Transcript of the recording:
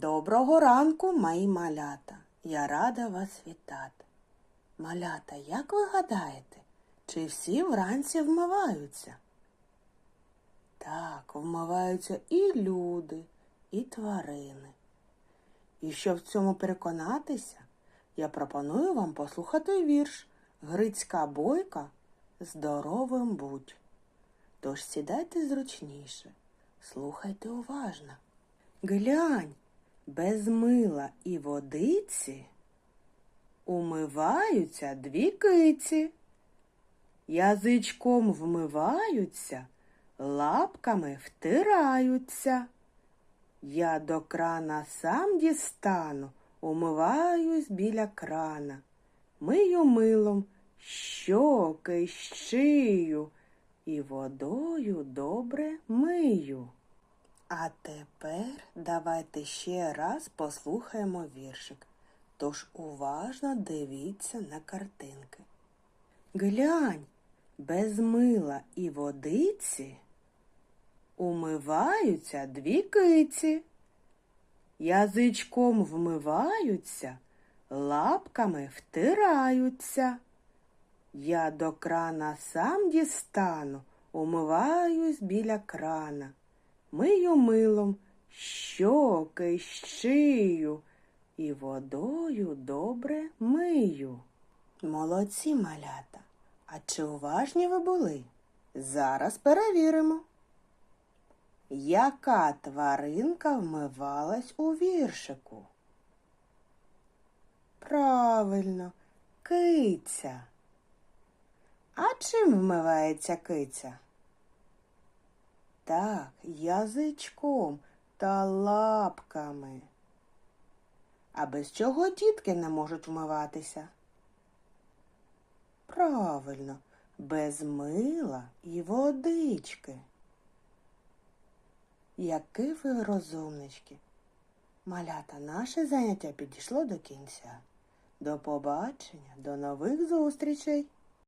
Доброго ранку, мої малята. Я рада вас вітати. Малята, як ви гадаєте, чи всі вранці вмиваються? Так, вмиваються і люди, і тварини. І щоб в цьому переконатися, я пропоную вам послухати вірш Грицька бойка здоровим будь. Тож сідайте зручніше, слухайте уважно. Глянь, без мила і водиці умиваються дві киці. Язичком вмиваються, лапками втираються. Я до крана сам дістану, умиваюсь біля крана. Мию милом щоки, шию і водою добре мию. А тепер давайте ще раз послухаємо віршик. Тож уважно дивіться на картинки. Глянь, без мила і водиці умиваються дві киці. Язичком вмиваються, лапками втираються. Я до крана сам дістану, умиваюсь біля крана. Мию милом щоки, шию і водою добре мию. Молодці малята. А чи уважні ви були? Зараз перевіримо. Яка тваринка вмивалась у віршику? Правильно, киця. А чим вмивається киця? Так, язичком та лапками. А без чого дітки не можуть вмиватися? Правильно, без мила і водички. Які ви розумнички. Малята, наше заняття підійшло до кінця. До побачення, до нових зустрічей!